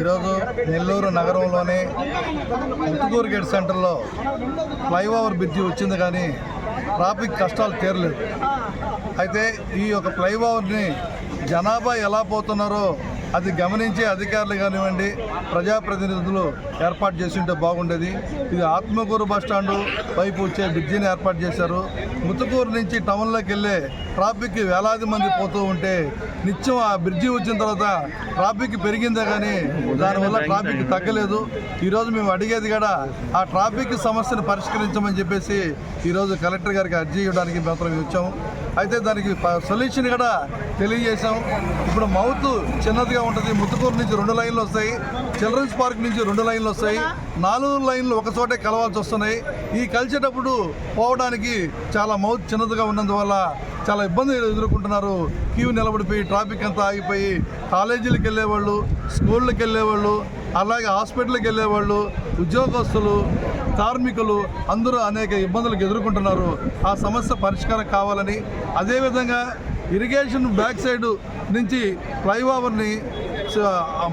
ఈరోజు నెల్లూరు నగరంలోని ముత్తుకూరు గేట్ సెంటర్లో ఫ్లైఓవర్ బ్రిడ్జి వచ్చింది కానీ ట్రాఫిక్ కష్టాలు తీరలేదు. అయితే ఈ యొక్క ఫ్లైఓవర్ని జనాభా ఎలా పోతున్నారో అది గమనించే అధికారులు కానివ్వండి ప్రజాప్రతినిధులు ఏర్పాటు చేసి ఉంటే బాగుండేది. ఇది ఆత్మకూరు బస్ వైపు వచ్చే బ్రిడ్జిని ఏర్పాటు చేశారు. ముత్తుకూరు నుంచి టౌన్లోకి వెళ్ళే ట్రాఫిక్ వేలాది మంది పోతూ ఉంటే నిత్యం ఆ బ్రిడ్జి వచ్చిన తర్వాత ట్రాఫిక్ పెరిగిందే కానీ దానివల్ల ట్రాఫిక్ తగ్గలేదు. ఈరోజు మేము అడిగేది కూడా ఆ ట్రాఫిక్ సమస్యను పరిష్కరించమని చెప్పేసి ఈరోజు కలెక్టర్ గారికి అర్జీ ఇవ్వడానికి మాత్రం వచ్చాము. అయితే దానికి సొల్యూషన్ కూడా తెలియజేశాం ఇప్పుడు మౌత్ చిన్నదిగా ఉంటుంది. ముత్తుకూరు నుంచి రెండు లైన్లు వస్తాయి. చిల్డ్రన్స్ పార్క్ నుంచి రెండు లైన్లు వస్తాయి. నాలుగు లైన్లు ఒక చోటే కలవాల్సి వస్తున్నాయి. ఈ కలిసేటప్పుడు పోవడానికి చాలా మౌత్ చిన్నదిగా ఉన్నందువల్ల చాలా ఇబ్బందులు ఎదుర్కొంటున్నారు. క్యూ నిలబడిపోయి ట్రాఫిక్ అంతా ఆగిపోయి కాలేజీలకు వెళ్ళేవాళ్ళు స్కూళ్ళకి వెళ్ళేవాళ్ళు అలాగే హాస్పిటల్కి వెళ్ళేవాళ్ళు ఉద్యోగస్తులు కార్మికులు అందరూ అనేక ఇబ్బందులకు ఎదుర్కొంటున్నారు. ఆ సమస్య పరిష్కారం కావాలని అదేవిధంగా ఇరిగేషన్ బ్యాక్ సైడ్ నుంచి ఫ్లైఓవర్ని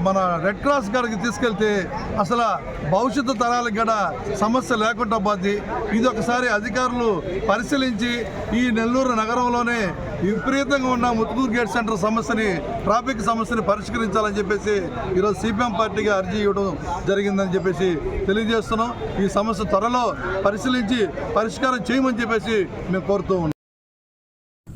మన రెడ్ క్రాస్ గారికి తీసుకెళ్తే అసలు భవిష్యత్తు తరాలకు కూడా సమస్య లేకుండా పోద్ది. ఇది ఒకసారి అధికారులు పరిశీలించి ఈ నెల్లూరు నగరంలోనే విపరీతంగా ఉన్న ముత్తుకూరు గేట్ సెంటర్ సమస్యని ట్రాఫిక్ సమస్యని పరిష్కరించాలని చెప్పేసి ఈరోజు సిపిఎం పార్టీకి అర్జీ ఇవ్వడం జరిగిందని చెప్పేసి తెలియజేస్తున్నాం. ఈ సమస్య త్వరలో పరిశీలించి పరిష్కారం చేయమని చెప్పేసి మేము కోరుతూ